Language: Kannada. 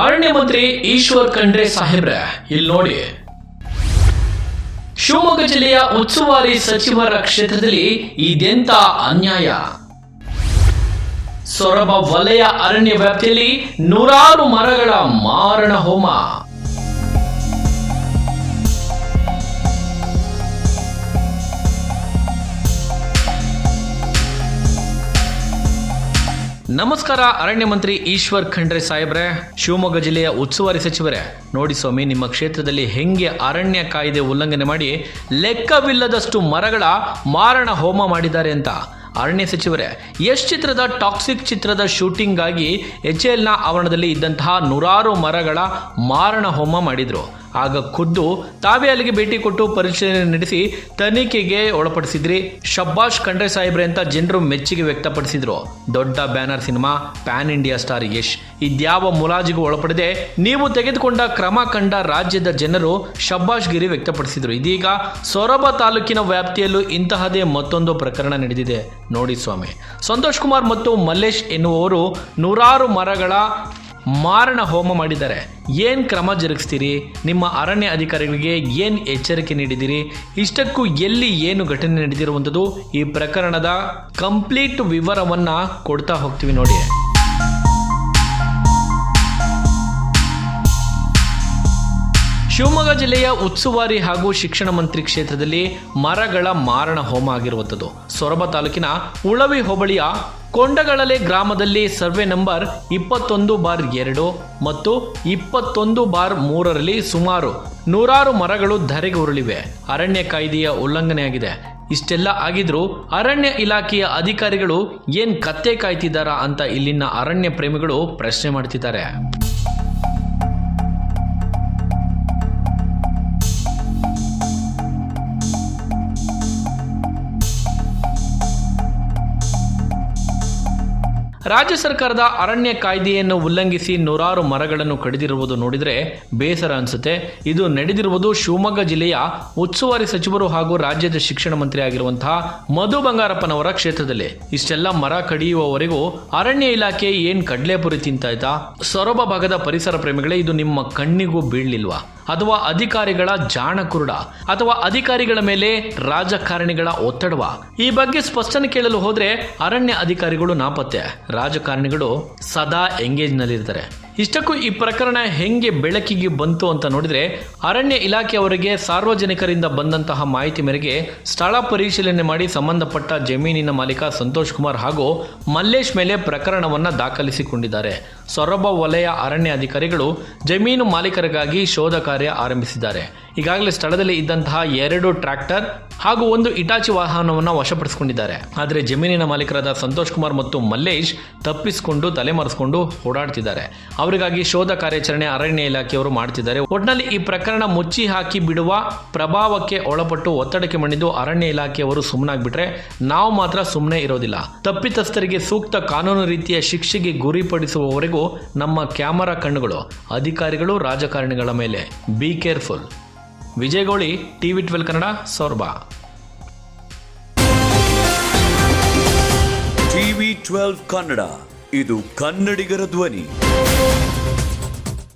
ಅರಣ್ಯ ಮಂತ್ರಿ ಈಶ್ವರ್ ಖಂಡ್ರೆ ಸಾಹೇಬ್ರ ಇಲ್ಲಿ ನೋಡಿ. ಶಿವಮೊಗ್ಗ ಜಿಲ್ಲೆಯ ಉಸ್ತುವಾರಿ ಸಚಿವರ ಕ್ಷೇತ್ರದಲ್ಲಿ ಇದೆಂತ ಅನ್ಯಾಯ? ಸೊರಬ ವಲಯ ಅರಣ್ಯ ವ್ಯಾಪ್ತಿಯಲ್ಲಿ ನೂರಾರು ಮರಗಳ ಮಾರಣ ಹೋಮ. ನಮಸ್ಕಾರ, ಅರಣ್ಯ ಮಂತ್ರಿ ಈಶ್ವರ್ ಖಂಡ್ರೆ ಸಾಹೇಬ್ರೆ. ಶಿವಮೊಗ್ಗ ಜಿಲ್ಲೆಯ ಉಸ್ತುವಾರಿ ಸಚಿವರೇ. ನೋಡಿ ಸ್ವಾಮಿ, ನಿಮ್ಮ ಕ್ಷೇತ್ರದಲ್ಲಿ ಹೆಂಗೆ ಅರಣ್ಯ ಕಾಯ್ದೆ ಉಲ್ಲಂಘನೆ ಮಾಡಿ ಲೆಕ್ಕವಿಲ್ಲದಷ್ಟು ಮರಗಳ ಮಾರಣ ಹೋಮ ಮಾಡಿದ್ದಾರೆ ಅಂತ. ಅರಣ್ಯ ಸಚಿವರೇ, ಯಶ್ ಚಿತ್ರದ ಟಾಕ್ಸಿಕ್ ಚಿತ್ರದ ಶೂಟಿಂಗ್ಗಾಗಿ ಎಚ್ ಎಲ್ನ ಆವರಣದಲ್ಲಿ ಇದ್ದಂತಹ ನೂರಾರು ಮರಗಳ ಮಾರಣ ಹೋಮ ಮಾಡಿದ್ರು. ಆಗ ಖುದ್ದು ತಾವೇ ಅಲ್ಲಿಗೆ ಭೇಟಿ ಕೊಟ್ಟು ಪರಿಶೀಲನೆ ನಡೆಸಿ ತನಿಖೆಗೆ ಒಳಪಡಿಸಿದ್ರಿ. ಶಬ್ಬಾಷ್ ಖಂಡ್ರೆ ಸಾಹೇಬ್ರೆ ಅಂತ ಜನರು ಮೆಚ್ಚುಗೆ ವ್ಯಕ್ತಪಡಿಸಿದ್ರು. ದೊಡ್ಡ banner cinema, pan India star Yash. ಇದ್ಯಾವ ಮುಲಾಜಿಗೂ ಒಳಪಡದೆ ನೀವು ತೆಗೆದುಕೊಂಡ ಕ್ರಮ ಕಂಡ ರಾಜ್ಯದ ಜನರು ಶಬ್ಬಾಷ್ ಗಿರಿ ವ್ಯಕ್ತಪಡಿಸಿದ್ರು. ಇದೀಗ ಸೊರಬ ತಾಲೂಕಿನ ವ್ಯಾಪ್ತಿಯಲ್ಲೂ ಇಂತಹದೇ ಮತ್ತೊಂದು ಪ್ರಕರಣ ನಡೆದಿದೆ. ನೋಡಿ ಸ್ವಾಮಿ. ಸಂತೋಷ್ ಕುಮಾರ್ ಮತ್ತು ಮಲ್ಲೇಶ್ ಎನ್ನುವವರು ನೂರಾರು ಮರಗಳ ಮಾರಣ ಹೋಮ ಮಾಡಿದ್ದಾರೆ ಏನು ಕ್ರಮ ಜರುಗಿಸ್ತೀರಿ? ನಿಮ್ಮ ಅರಣ್ಯ ಅಧಿಕಾರಿಗಳಿಗೆ ಏನು ಎಚ್ಚರಿಕೆ ನೀಡಿದಿರಿ? ಇಷ್ಟಕ್ಕೂ ಎಲ್ಲಿ ಏನು ಘಟನೆ ನಡೆದಿರುವಂಥದ್ದು? ಈ ಪ್ರಕರಣದ ಕಂಪ್ಲೀಟ್ ವಿವರವನ್ನ ಕೊಡ್ತಾ ಹೋಗ್ತೀವಿ ನೋಡಿ. ಶಿವಮೊಗ್ಗ ಜಿಲ್ಲೆಯ ಉತ್ಸುವಾರಿ ಹಾಗೂ ಶಿಕ್ಷಣ ಮಂತ್ರಿ ಕ್ಷೇತ್ರದಲ್ಲಿ ಮರಗಳ ಮಾರಣ ಹೋಮ ಆಗಿರುವಂಥದ್ದು. ಸೊರಬ ತಾಲೂಕಿನ ಉಳವಿ ಹೋಬಳಿಯ ಕೊಂಡಗಳಲೆ ಗ್ರಾಮದಲ್ಲಿ ಸರ್ವೆ ನಂಬರ್ ಇಪ್ಪತ್ತೊಂದು ಬಾರ್ ಎರಡು ಮತ್ತು ಇಪ್ಪತ್ತೊಂದು ಬಾರ್ ಮೂರರಲ್ಲಿ ಸುಮಾರು ನೂರಾರು ಮರಗಳು ಧರೆಗೆ ಉರುಳಿವೆ. ಅರಣ್ಯ ಕಾಯ್ದೆಯ ಉಲ್ಲಂಘನೆಯಾಗಿದೆ. ಇಷ್ಟೆಲ್ಲ ಆಗಿದ್ರೂ ಅರಣ್ಯ ಇಲಾಖೆಯ ಅಧಿಕಾರಿಗಳು ಏನ್ ಕತ್ತೆ ಕಾಯ್ತಿದ್ದಾರಾ ಅಂತ ಇಲ್ಲಿನ ಅರಣ್ಯ ಪ್ರೇಮಿಗಳು ಪ್ರಶ್ನೆ ಮಾಡ್ತಿದ್ದಾರೆ. ರಾಜ್ಯ ಸರ್ಕಾರದ ಅರಣ್ಯ ಕಾಯ್ದೆಯನ್ನು ಉಲ್ಲಂಘಿಸಿ ನೂರಾರು ಮರಗಳನ್ನು ಕಡಿದಿರುವುದು ನೋಡಿದರೆ ಬೇಸರ ಅನಿಸುತ್ತೆ. ಇದು ನಡೆದಿರುವುದು ಶಿವಮೊಗ್ಗ ಜಿಲ್ಲೆಯ ಉಸ್ತುವಾರಿ ಸಚಿವರು ಹಾಗೂ ರಾಜ್ಯದ ಶಿಕ್ಷಣ ಮಂತ್ರಿ ಆಗಿರುವಂತಹ ಮಧು ಬಂಗಾರಪ್ಪನವರ ಕ್ಷೇತ್ರದಲ್ಲಿ. ಇಷ್ಟೆಲ್ಲ ಮರ ಕಡಿಯುವವರೆಗೂ ಅರಣ್ಯ ಇಲಾಖೆ ಏನ್ ಕಡ್ಲೆಪುರಿ ತಿಂತಾಯ್ತಾ? ಸೊರಬ ಭಾಗದ ಪರಿಸರ ಪ್ರೇಮಿಗಳೇ, ಇದು ನಿಮ್ಮ ಕಣ್ಣಿಗೂ ಬೀಳ್ಲಿಲ್ವಾ? ಅಥವಾ ಅಧಿಕಾರಿಗಳ ಜಾಣಕುರುಡ ಅಥವಾ ಅಧಿಕಾರಿಗಳ ಮೇಲೆ ರಾಜಕಾರಣಿಗಳ ಒತ್ತಡವ? ಈ ಬಗ್ಗೆ ಸ್ಪಷ್ಟನೆ ಕೇಳಲು ಹೋದ್ರೆ ಅರಣ್ಯ ಅಧಿಕಾರಿಗಳು ನಾಪತ್ತೆ. ರಾಜಕಾರಣಿಗಳು ಸದಾ ಎಂಗೇಜ್ ನಲ್ಲಿರ್ತಾರೆ. ಇಷ್ಟಕ್ಕೂ ಈ ಪ್ರಕರಣ ಹೆಂಗೆ ಬೆಳಕಿಗೆ ಬಂತು ಅಂತ ನೋಡಿದ್ರೆ ಅರಣ್ಯ ಇಲಾಖೆಯವರಿಗೆ ಸಾರ್ವಜನಿಕರಿಂದ ಬಂದಂತಹ ಮಾಹಿತಿ ಮೇರೆಗೆ ಸ್ಥಳ ಪರಿಶೀಲನೆ ಮಾಡಿ ಸಂಬಂಧಪಟ್ಟ ಜಮೀನಿನ ಮಾಲೀಕ ಸಂತೋಷ್ ಕುಮಾರ್ ಹಾಗೂ ಮಲ್ಲೇಶ್ ಮೇಲೆ ಪ್ರಕರಣವನ್ನ ದಾಖಲಿಸಿಕೊಂಡಿದ್ದಾರೆ. ಸೊರಬ ವಲಯ ಅರಣ್ಯ ಅಧಿಕಾರಿಗಳು ಜಮೀನು ಮಾಲೀಕರಿಗಾಗಿ ಶೋಧ ಕಾರ್ಯ ಆರಂಭಿಸಿದ್ದಾರೆ. ಈಗಾಗಲೇ ಸ್ಥಳದಲ್ಲಿ ಇದ್ದಂತಹ ಎರಡು ಟ್ರ್ಯಾಕ್ಟರ್ ಹಾಗೂ ಒಂದು ಇಟಾಚಿ ವಾಹನವನ್ನು ವಶಪಡಿಸಿಕೊಂಡಿದ್ದಾರೆ. ಆದರೆ ಜಮೀನಿನ ಮಾಲೀಕರಾದ ಸಂತೋಷ್ ಕುಮಾರ್ ಮತ್ತು ಮಲ್ಲೇಶ್ ತಪ್ಪಿಸಿಕೊಂಡು ತಲೆಮರೆಸಿಕೊಂಡು ಓಡಾಡ್ತಿದ್ದಾರೆ. ಅವರಿಗಾಗಿ ಶೋಧ ಕಾರ್ಯಾಚರಣೆ ಅರಣ್ಯ ಇಲಾಖೆಯವರು ಮಾಡ್ತಿದ್ದಾರೆ. ಒಟ್ಟಿನಲ್ಲಿ ಈ ಪ್ರಕರಣ ಮುಚ್ಚಿ ಹಾಕಿ ಬಿಡುವ ಪ್ರಭಾವಕ್ಕೆ ಒಳಪಟ್ಟು ಒತ್ತಡಕ್ಕೆ ಮಣಿದು ಅರಣ್ಯ ಇಲಾಖೆಯವರು ಸುಮ್ಮನಾಗ್ಬಿಟ್ರೆ ನಾವು ಮಾತ್ರ ಸುಮ್ಮನೆ ಇರೋದಿಲ್ಲ. ತಪ್ಪಿತಸ್ಥರಿಗೆ ಸೂಕ್ತ ಕಾನೂನು ರೀತಿಯ ಶಿಕ್ಷೆಗೆ ಗುರಿಪಡಿಸುವವರೆಗೂ ನಮ್ಮ ಕ್ಯಾಮರಾ ಕಣ್ಣುಗಳು, ಅಧಿಕಾರಿಗಳು, ರಾಜಕಾರಣಿಗಳ ಮೇಲೆ. Be careful Vijayagouli TV twelve Kannada ಸೌರ್ಬಾ TV twelve Kannada ಇದು ಕನ್ನಡಿಗರ ಧ್ವನಿ.